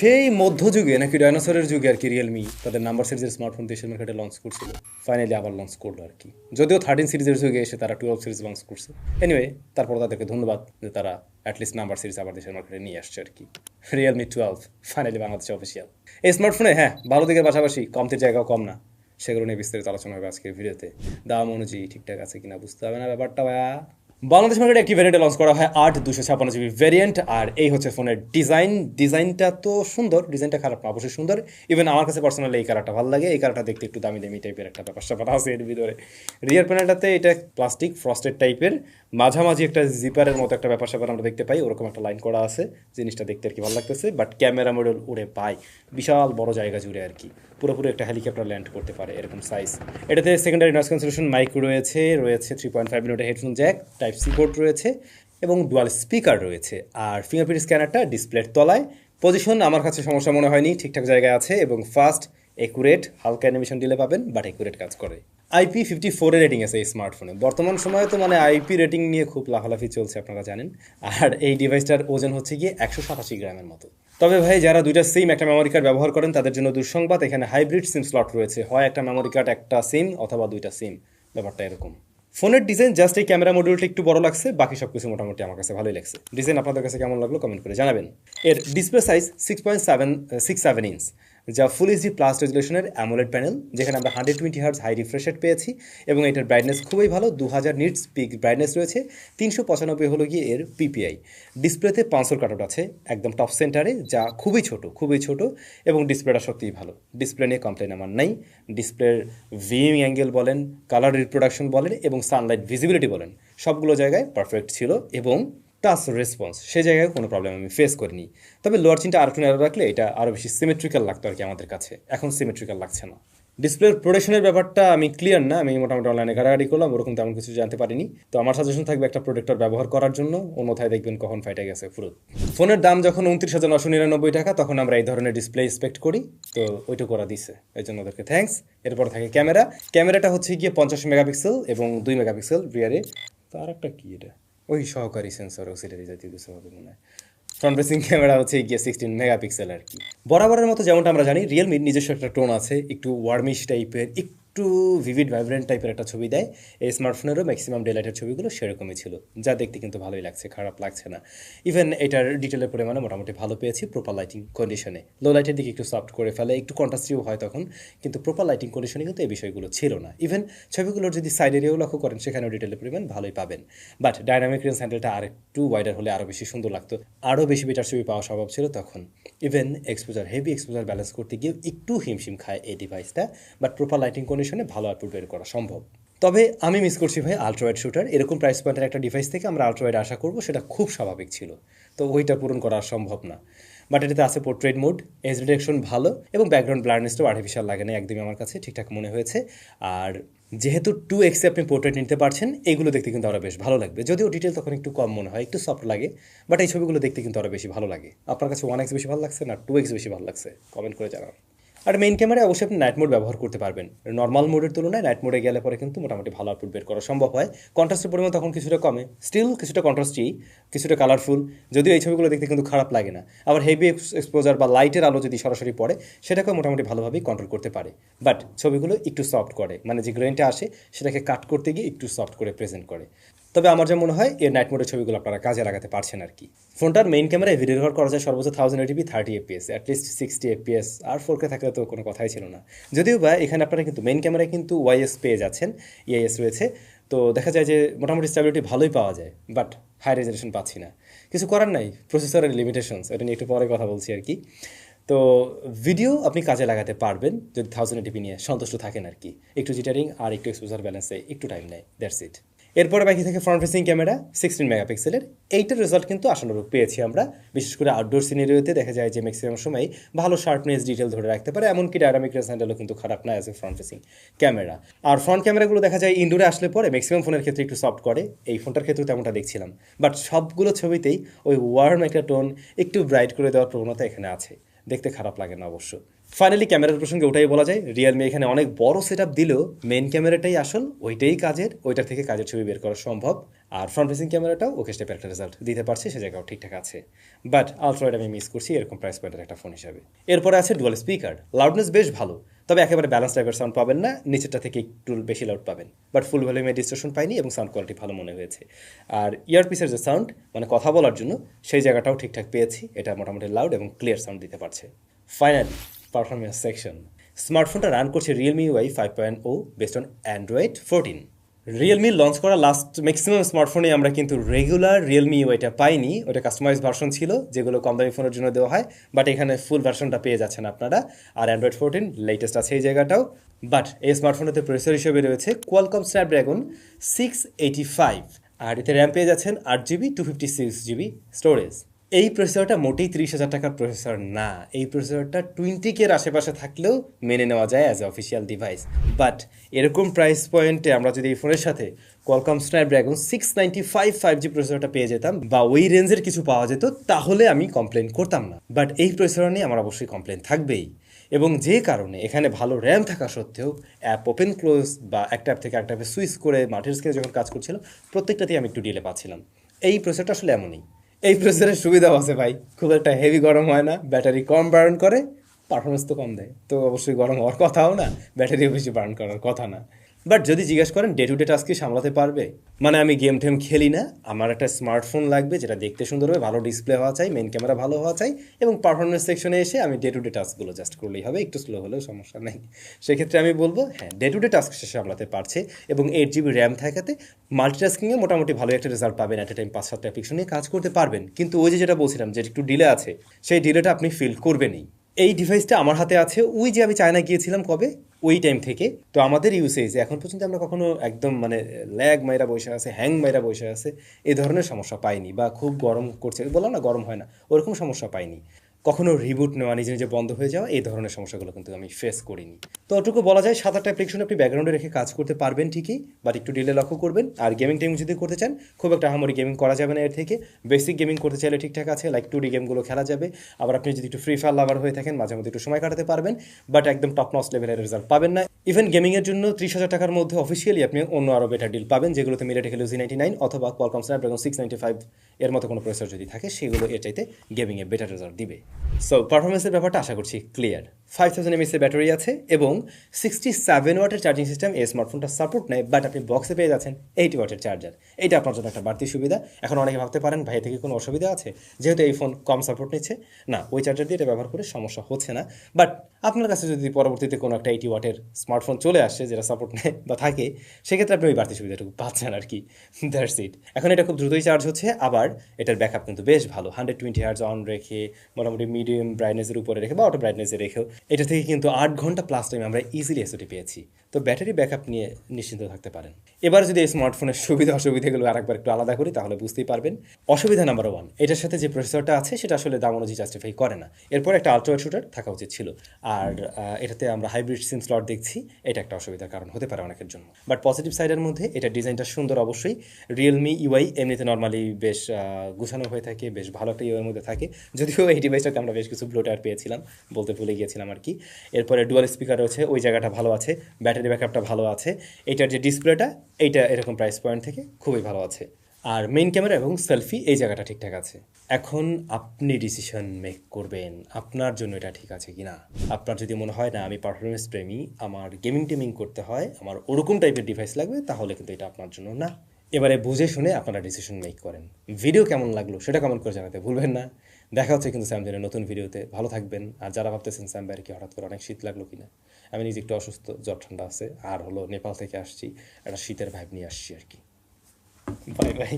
সেই মধ্যযুগে নাকি ডাইনোসরের যুগে আর কি রিয়েলমি তাদের নাম্বার সিরিজের স্মার্টফোন দেশের মার্কেটে লঞ্চ করছিল। ফাইনালি আবার লঞ্চ করল আর কি। যদিও থার্টিন সিরিজের যুগে এসে তারা টুয়েলভ সিরিজ লঞ্চ করছে। এনিওয়ে তারপর তাদেরকে ধন্যবাদ যে তারা অ্যাটলিস্ট নাম্বার সিরিজ আবার দেশের মার্কেটে নিয়ে আসছে আর কি। রিয়েলমি টুয়েলভ ফাইনালি বাংলাদেশে অফিসিয়াল এই স্মার্টফোনে হ্যাঁ ভালো দিকের পাশাপাশি কমতির জায়গাও কম না। সেগুলো নিয়ে বিস্তারিত আলোচনা হবে আজকের ভিডিওতে। দাম অনুযায়ী ঠিকঠাক আছে কিনা বুঝতে হবে না ব্যাপারটা, ভাইয়া। বাংলাদেশ মার্কেটে একটি ভ্যারিয়েন্টে লঞ্চ করা হয় আট দুশো ছাপান্ন জিবি ভ্যারিয়েন্ট আর এই হচ্ছে ফোনের ডিজাইন ডিজাইনটা তো সুন্দর ডিজাইনটা খারাপ না, অবশ্যই সুন্দর। ইভেন আমার কাছে পার্সোনালি এই কালারটা ভালো লাগে। এই কালারটা দেখতে একটু দামি দামি টাইপের একটা ব্যাপার স্যাপার আছে এর ভিতরে। রিয়ার প্যানেলটাতে এটা প্লাস্টিক ফ্রস্টেড টাইপের মাঝামাঝি একটা জিপারের মতো একটা ব্যাপার স্যাপার আমরা দেখতে পাই, ওরকম একটা লাইন করা আছে। জিনিসটা দেখতে আর কি ভালো লাগতেছে বাট ক্যামেরা মডেল উড়ে পায়। বিশাল বড় জায়গা জুড়ে আর কি। পুরোপুরি একটা হেলিকপ্টার ল্যান্ড করতে পারে এরকম সাইজ এটাতে সেকেন্ডারি নয়েস ক্যান্সেলেশন মাইক রয়েছে রয়েছে থ্রি পয়েন্ট ফাইভ মিনিটের headphone jack type C port রয়েছে এবং ডুয়াল স্পিকার রয়েছে। আর ফিঙ্গারপ্রিন্ট স্ক্যানারটা ডিসপ্লের তলায়। পজিশন আমার কাছে সমস্যা মনে হয়নি, ঠিকঠাক জায়গায় আছে এবং ফাস্ট একুরেট হালকা অ্যানিমেশন দিলে পাবেন বাট একুরেট কাজ করে। আইপি ফিফটি ফোরের রেটিং আছে এই স্মার্টফোনে বর্তমান সময়ে তো মানে আইপি রেটিং নিয়ে খুব লাফালাফি চলছে, আপনারা জানেন। আর এই ডিভাইসটার ওজন হচ্ছে গিয়ে একশো সাতাশি গ্রামের মতো। তবে ভাই, যারা দুইটা সিম একটা মেমোরি কার্ড ব্যবহার করেন, তাদের জন্য দুঃসংবাদ, এখানে হাইব্রিড সিম স্লট রয়েছে। হয় একটা মেমোরি কার্ড একটা সিম অথবা দুইটা সিম ব্যাপারটা এরকম। ফোনের ডিজাইন জাস্ট এই ক্যামেরা মডিউলটা একটু বড় লাগছে, বাকি সব কিছু মোটামুটি আমার কাছে ভালোই লাগছে। ডিজাইন আপনাদের কাছে কেমন লাগল কমেন্ট করে জানাবেন। এর display size six point seven six seven inch যা ফুল এইচডি প্লাস রেজুলেশনের অ্যামোলেড প্যানেল যেখানে আমরা hundred twenty hertz high refresh rate পেয়েছি এবং এটার ব্রাইটনেস খুবই ভালো দু হাজার নিটস পিক ব্রাইটনেস রয়েছে, তিনশো পঁচানব্বই হলো গিয়ে এর পিপিআই ডিসপ্লেতে পাঁচশোর কাটআউট আছে, একদম টপ সেন্টারে যা খুবই ছোট খুবই ছোট এবং ডিসপ্লেটা সত্যিই ভালো। ডিসপ্লে নিয়ে কমপ্লেন আমার নাই ডিসপ্লের ভিউইং অ্যাঙ্গেল বলেন কালার রিপ্রোডাকশন বলেন এবং সানলাইট ভিজিবিলিটি বলেন, সবগুলো জায়গায় পারফেক্ট ছিল এবং টাচ রেসপন্স সেই জায়গায় কোনো প্রবলেম আমি ফেস করিনি। তবে লোয়ার চিনটা আরেকটু ন্যারো রাখলে এটা আরও বেশি সিমেট্রিক্যাল লাগতো আর কি আমাদের কাছে। এখন সিমেট্রিক্যাল লাগছে না। ডিসপ্লের প্রোটেকশনের ব্যাপারটা আমি ক্লিয়ার না। আমি মোটামুটি অনলাইনে ঘাটাঘাটি করলাম, ওরকম তেমন কিছু জানতে পারিনি। তো আমার সাজেশন থাকবে একটা প্রোটেক্টর ব্যবহার করার জন্য। অন্যথায় দেখবেন কখন ফাইটে গেছে পুরো। ফোনের দাম যখন উনত্রিশ হাজার নশো নিরানব্বই টাকা, তখন আমরা এই ধরনের ডিসপ্লে এক্সপেক্ট করি। তো ওইটা করা দিছে। এই জন্য ওদেরকে থ্যাঙ্কস এরপর থাকে ক্যামেরা ক্যামেরাটা হচ্ছে গিয়ে পঞ্চাশ মেগাপিক্সেল এবং দুই মেগাপিক্সেল রিয়ারে তো আর একটা কি এটা? ওই সহকারী সেন্সর অক্সিলারি জাতীয় কিছু হবে মনে হয়। ফ্রন্ট ফেসিং ক্যামেরা হচ্ছে গিয়ে সিক্সটিন মেগাপিক্সেল আর কি। বরাবরের মতো যেমনটা আমরা জানি রিয়েলমির নিজস্ব একটা টোন আছে, একটু ওয়ার্মিশ টাইপের একটু ভিভিড ভাইব্রেন্ট টাইপের একটা ছবি দেয়। এই স্মার্টফোনেরও ম্যাক্সিমাম ডেলাইটের ছবিগুলো সেরকমই ছিল। যা দেখতে কিন্তু ভালোই লাগছে, খারাপ লাগছে না। ইভেন এটার ডিটেলের পরিমাণে মোটামুটি ভালো পেয়েছি প্রপার লাইটিং কন্ডিশনে লো লাইটের দিকে একটু সফট করে ফেলে, একটু কন্ট্রাস্টিও হয় তখন, কিন্তু প্রপার লাইটিং কন্ডিশনে কিন্তু এই বিষয়গুলো ছিল না। ইভেন ছবিগুলোর যদি সাইড এরিয়াও লক্ষ্য করেন, সেখানেও ডিটেলের পরিমাণ ভালোই পাবেন। বাট ডাইনামিক রেঞ্জ হ্যান্ডেলটা আর একটু ওয়াইডার হলে আরও বেশি সুন্দর লাগতো। আরও বেশি বেটার ছবি পাওয়া সম্ভব ছিল তখন। Even exposure heavy exposure balance করতে গিয়ে একটু হিমশিম খায় এই ডিভাইসটা বাট প্রপার লাইটিং কন্ডিশনে ভালো আউটপুট বের করা সম্ভব। তবে আমি মিস করছি ভাই আলট্রাওয়াইড শুটার এরকম প্রাইস পয়েন্টের একটা ডিভাইস থেকে আমরা আলট্রাওয়াইড আশা করব, সেটা খুব স্বাভাবিক ছিল। তো ওইটা পূরণ করা সম্ভব না। বাট এটাতে আছে পোর্ট্রেট মোড এজ ডিটেকশন ভালো এবং ব্যাকগ্রাউন্ড ব্লাইন্ডনেসটাও আর্টিফিশিয়াল লাগে না একদমই আমার কাছে, ঠিকঠাক মনে হয়েছে। আর যেহেতু টু এক্সে আপনি পোর্ট্রেট নিতে পারছেন, এগুলো দেখতে কিন্তু আরও বেশ ভালো লাগবে। যদিও ডিটেল তখন একটু কম মনে হয়, একটু সফট লাগে বাট এই ছবিগুলো দেখতে কিন্তু আরও বেশি ভালো লাগে। আপনার কাছে ওয়ান এক্স বেশি ভালো লাগছে না টু এক্স বেশি ভালো লাগছে? কমেন্ট করে জানান। আর মেইন ক্যামেরায় অবশ্যই আপনি নাইট মোড ব্যবহার করতে পারবেন। নর্মাল মোডের তুলনায় নাইট মোডে গেলে পরে কিন্তু মোটামুটি ভালো আউটপুট বের করা সম্ভব হয়। কন্ট্রাস্টের পরিমাণ তখন কিছুটা কমে। স্টিল কিছুটা কন্ট্রাস্টই কিছুটা কালারফুল যদিও এই ছবিগুলো দেখতে কিন্তু খারাপ লাগে না। আবার হেভি এক্সপোজার বা লাইটের আলো যদি সরাসরি পড়ে, সেটাকেও মোটামুটি ভালোভাবেই কন্ট্রোল করতে পারে। বাট ছবিগুলো একটু সফট করে। মানে যে গ্রেনটা আসে, সেটাকে কাট করতে গিয়ে একটু সফট করে প্রেজেন্ট করে। তবে আমার যা মনে হয়, এর নাইট মোডের ছবিগুলো আপনারা কাজে লাগাতে পারছেন আর কি। ফোনটার মেইন ক্যামেরায় ভিডিও রেকর্ড করা যায় সর্বোচ্চ thousand eighty p thirty FPS at least sixty FPS R four K থাকলে তো কোনো কথাই ছিল না। যদিও বা এখানে আপনারা কিন্তু মেইন ক্যামেরায় কিন্তু ওয়াইএস পেয়ে যাচ্ছেন ইআইএস রয়েছে। তো দেখা যায় যে মোটামুটি স্টেবিলিটি ভালোই পাওয়া যায় বাট হাই রেজলিউশন পাচ্ছি না। কিছু করার নাই প্রসেসরের লিমিটেশনস এটা নিয়ে একটু পরে কথা বলছি আর কি। তো ভিডিও আপনি কাজে লাগাতে পারবেন, যদি থাউজেন্ড এটিপি নিয়ে সন্তুষ্ট থাকেন আর কি। একটু জিটারিং আর একটু এক্সপোজার ব্যালেন্সে একটু টাইম নেয় দ্যাটস ইট এরপরে বাকি থাকে ফ্রন্ট ফেসিং ক্যামেরা সিক্সটিন মেগাপিক্সেলের এইটার রেজাল্ট কিন্তু আশানুরূপ পেয়েছি আমরা। বিশেষ করে আউটডোর সিনারিওতে দেখা যায় যে ম্যাক্সিমাম সময় ভালো শার্পনেস ডিটেল ধরে রাখতে পারে, এমনকি ডায়নামিক রেস কিন্তু খারাপ না as a front facing camera R front ক্যামেরাগুলো দেখা যায় ইনডোরে আসলে পরে ম্যাক্সিমাম ফোনের ক্ষেত্রে একটু সফট করে। এই ফোনটার ক্ষেত্রেও তেমনটা দেখছিলাম। বাট সবগুলো ছবিতেই ওই ওয়ার্ম একটা টোন একটু ব্রাইট করে দেওয়ার প্রবণতা এখানে আছে। দেখতে খারাপ লাগে না অবশ্য। ফাইনালি ক্যামেরার প্রসঙ্গে ওটাই বলা যায়। রিয়েলমি এখানে অনেক বড় সেট আপ দিলেও মেন ক্যামেরাটাই আসল, ওইটাই কাজের, ওইটার থেকে কাজের ছবি বের করা সম্ভব। আর ফ্রন্ট ফেসিং ক্যামেরাটাও ওকে স্টেপের একটা রেজাল্ট দিতে পারছে, সে জায়গাও ঠিকঠাক আছে। বাট আলট্রাওয়াইড আমি মিস করছি, এরকম প্রাইস পয়েন্টের একটা ফোন হিসাবে। এরপরে আছে ডুয়াল স্পিকার লাউডনেস বেশ ভালো, তবে একেবারে ব্যালেন্স টাইপের সাউন্ড পাবেন না, নিচেরটা থেকে একটু বেশি লাউড পাবেন। বাট ফুল ভলিউমে ডিস্ট্রেশন পাইনি এবং সাউন্ড কোয়ালিটি ভালো মনে হয়েছে। আর ইয়ারপিসের যে সাউন্ড মানে কথা বলার জন্য, সেই জায়গাটাও ঠিকঠাক পেয়েছি, এটা মোটামুটি লাউড এবং ক্লিয়ার সাউন্ড দিতে পারছে। ফাইনালি পারফরমেন্স সেকশন স্মার্টফোনটা রান করছে Realme UI five point o best on Android fourteen Realme launch করা লাস্ট ম্যাক্সিমাম স্মার্টফোনে আমরা কিন্তু রেগুলার রিয়েলমি ওইটা পাইনি। ওটা কাস্টমাইজ ভার্সন ছিল, যেগুলো কম দামি ফোনের জন্য দেওয়া হয় বাট এখানে ফুল ভার্সনটা পেয়ে যাচ্ছেন আপনারা। আর অ্যান্ড্রয়েড ফোরটিন লেটেস্ট আছে এই জায়গাটাও। বাট এই স্মার্টফোনেতে প্রসেসর হিসেবে রয়েছে Qualcomm Snapdragon six eighty five আর এতে র্যাম পেয়ে যাচ্ছেন আট GB two fifty six GB storage এই প্রসেসরটা মোটেই তিরিশ হাজার টাকার প্রসেসর না। এই প্রসেসরটা টোয়েন্টি কের আশেপাশে থাকলেও মেনে নেওয়া যায় as a official device but এরকম প্রাইস পয়েন্টে আমরা যদি এই ফোনের সাথে Qualcomm Snapdragon six ninety five five G প্রসেসরটা পেয়ে যেতাম বা ওই রেঞ্জের কিছু পাওয়া যেত, তাহলে আমি কমপ্লেন করতাম না। বাট এই প্রসেসর নিয়ে আমার অবশ্যই কমপ্লেন থাকবেই। এবং যে কারণে এখানে ভালো র্যাম থাকা সত্ত্বেও অ্যাপ ওপেন ক্লোজ বা একটা অ্যাপ থেকে একটা অ্যাপে সুইচ করে মাঠের স্কেলে যখন কাজ করছিল, প্রত্যেকটাতেই আমি একটু ডিলে পাচ্ছিলাম। এই প্রসেসরটা আসলে এমনই। এই প্রসেসরের সুবিধাও আছে ভাই। খুব একটা হেভি গরম হয় না ব্যাটারি কম বার্ন করে পারফরমেন্স তো কম দেয়। তো অবশ্যই গরম হওয়ার কথাও না ব্যাটারিও বেশি বার্ন করার কথা না। বাট যদি জিজ্ঞেস করেন ডে টু ডে টাস্ক কি সামলাতে পারবে? মানে আমি গেম টেম খেলি না, আমার একটা স্মার্টফোন লাগবে, যেটা দেখতে সুন্দর হবে, ভালো ডিসপ্লে হওয়া চাই মেন ক্যামেরা ভালো হওয়া চাই, এবং পারফরমেন্স সেকশনে এসে আমি ডে টু ডে টাস্কগুলো জাস্ট করলেই হবে, একটু স্লো হলেও সমস্যা নেই। সেক্ষেত্রে আমি বলব হ্যাঁ ডে টু ডে টাস্ক সে সামলাতে পারছে, এবং এইট জিবি র্যাম থাকাতে মাল্টিটাস্কিংয়ে মোটামুটি ভালো একটা রেজাল্ট পাবেন অ্যাট এ টাইম পাঁচ সাতটা অ্যাপ্লিকেশন নিয়ে কাজ করতে পারবেন। কিন্তু ওই যে যেটা বলছিলাম, যে একটু ডিলে আছে, সেই ডিলেটা আপনি ফিল করবেনই। এই ডিভাইসটা আমার হাতে আছে, ওই যে আমি চায়না গিয়েছিলাম কবে? ওই টাইম থেকে। তো আমাদের ইউসেজ এখন পর্যন্ত আমরা কখনো একদম মানে ল্যাগ মাইরা বসে আছে হ্যাং মাইরা বসে আছে, এ ধরনের সমস্যা পাইনি বা খুব গরম করছে। বললাম না গরম হয় না, ওরকম সমস্যা পাইনি। কখনো রিবুট নেওয়া, নিজে নিজে বন্ধ হয়ে যাওয়া, এই ধরনের সমস্যাগুলো কিন্তু আমি ফেস করিনি। তো ওটুকু বলা যায় সাত আটটা অ্যাপ্লিকেশন আপনি ব্যাকগ্রাউন্ডে রেখে কাজ করতে পারবেন ঠিকই বাট একটু ডিলে লক্ষ্য করবেন। আর গেমিং টেমিং যদি করতে চান, খুব একটা আহামরি গেমিং করা যাবে না এর থেকে। বেসিক গেমিং করতে চাইলে ঠিকঠাক আছে লাইক টু ডি গেমগুলো খেলা যাবে। আবার আপনি যদি একটু ফ্রি ফায়ার লাভার হয়ে থাকেন, মাঝে মধ্যে একটু সময় কাটাতে পারবেন বাট একদম টপ নস লেভেলের রেজাল্ট পাবেন না। ইভেন গেমিংয়ের জন্য ত্রিশ হাজার টাকার মধ্যে অফিসিয়ালি আপনি অন্য আরও বেটার ডিল পাবেন, যেগুলোতে মিলে রেখে জি নাইনটি নাইন অথবা Qualcomm Snapdragon six ninety five এর মতো কোনো প্রসেসর যদি থাকে, সেগুলো এর চাইতে গেমিংয়ে বেটার রেজাল্ট দিবে। সো পারফরমেন্সের ব্যাপারটা আশা করছি ক্লিয়ার ফাইভ থাউজেন্ড এমএসের ব্যাটারি আছে এবং সিক্সটি সেভেন ওয়াটের চার্জিং সিস্টেম এই স্মার্টফোনটা সাপোর্ট নেয় বাট আপনি বক্সে পেয়ে যাচ্ছেন এইটি ওয়াটের চার্জার এটা আপনার জন্য একটা বাড়তি সুবিধা। এখন অনেকে ভাবতে পারেন, ভাই থেকে কোনো অসুবিধা আছে? যেহেতু এই ফোন কম সাপোর্ট নিচ্ছে। না, ওই চার্জার দিয়ে এটা ব্যবহার করে সমস্যা হচ্ছে না। বাট আপনার কাছে যদি পরবর্তীতে কোনো একটা এইটি ওয়াটের স্মার্টফোন চলে আসে, যেটা সাপোর্ট নেয় বা থাকে, সেক্ষেত্রে আপনি ওই বাড়তি সুবিধাটুকু পাচ্ছেন আর কি। দ্যাটস ইট এখন এটা খুব দ্রুতই চার্জ হচ্ছে, আবার এটার ব্যাকআপ কিন্তু বেশ ভালো। হান্ড্রেড টোয়েন্টি হার্জ অন রেখে, মোটামুটি মিডিয়াম ব্রাইটনেসের উপরে রেখে বা অটো ব্রাইটনেসে রেখেও এটা থেকে কিন্তু আট ঘণ্টা প্লাস টাইম আমরা ইজিলি এসওটি পেয়েছি। তো ব্যাটারি ব্যাকআপ নিয়ে নিশ্চিন্ত থাকতে পারেন। এবার যদি এই স্মার্টফোনের সুবিধা অসুবিধাগুলো আরেকবার একটু আলাদা করি, তাহলে বুঝতেই পারবেন। অসুবিধা নাম্বার ওয়ান এটার সাথে যে প্রসেসরটা আছে, সেটা আসলে দাম অনুযায়ী জাস্টিফাই করে না। এরপর একটা আলট্রাওয়েড শুটার থাকা উচিত ছিল। আর এটাতে আমরা হাইব্রিড সিম স্লট দেখছি, এটা একটা অসুবিধার কারণ হতে পারে অনেকের জন্য। বাট পজিটিভ সাইডের মধ্যে এটা ডিজাইনটা সুন্দর অবশ্যই। রিয়েলমি ইউআই এমনিতে নর্মালি বেশ গুছানো হয়ে থাকে, বেশ ভালো একটা ইউআইয়ের মধ্যে থাকে। যদিও এই ডিভাইসটাতে আমরা বেশ কিছু ব্লোটার পেয়েছিলাম, বলতে ভুলে গিয়েছিলাম আর কি। এরপরে ডুয়াল স্পিকার রয়েছে, ওই জায়গাটা ভালো আছে ব্যাটারি ব্যাকআপটা ভালো আছে। এটার যে ডিসপ্লেটা এইটা এরকম প্রাইস পয়েন্ট থেকে খুবই ভালো আছে। আর মেইন ক্যামেরা এবং সেলফি এই জায়গাটা ঠিকঠাক আছে। এখন আপনি ডিসিশন মেক করবেন, আপনার জন্য এটা ঠিক আছে কি না আপনার যদি মনে হয়, না, আমি পারফরমেন্স প্রেমী, আমার গেমিং টেমিং করতে হয়, আমার ওরকম টাইপের ডিভাইস লাগবে, তাহলে কিন্তু এটা আপনার জন্য না। এবারে বুঝে শুনে আপনারা ডিসিশন মেক করেন। ভিডিও কেমন লাগল, সেটা কমেন্ট করে জানাতে ভুলবেন না। দেখা হচ্ছে কিন্তু স্যামজনের নতুন ভিডিওতে ভালো থাকবেন। আর যারা ভাবতেছেন স্যাম ভাইয়ের কি হঠাৎ করে অনেক শীত লাগল কিনা, আমি নিজে একটু অসুস্থ, জ্বর ঠান্ডা আছে। আর হলো নেপাল থেকে আসছি, একটা শীতের ভাইব নিয়ে আসছি আর কি। Bye bye